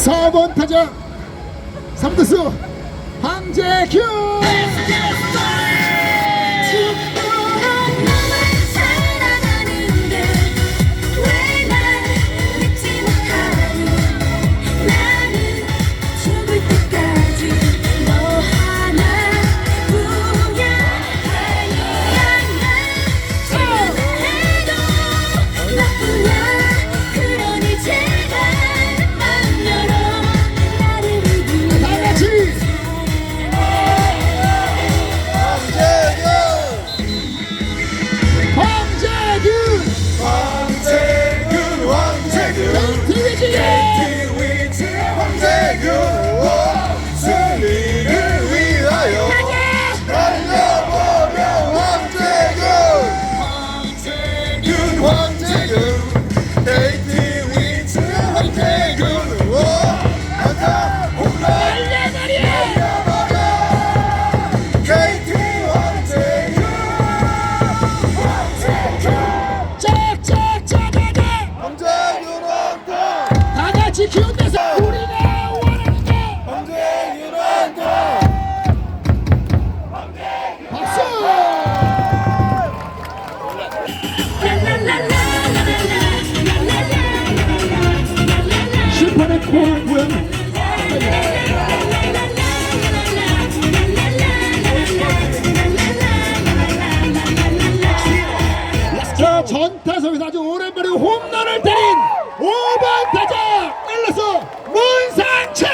4번 타자 3대수 황재규! 안타석에서 아주 오랜만에 홈런을 때린 5번 타자 끌러서 문상철!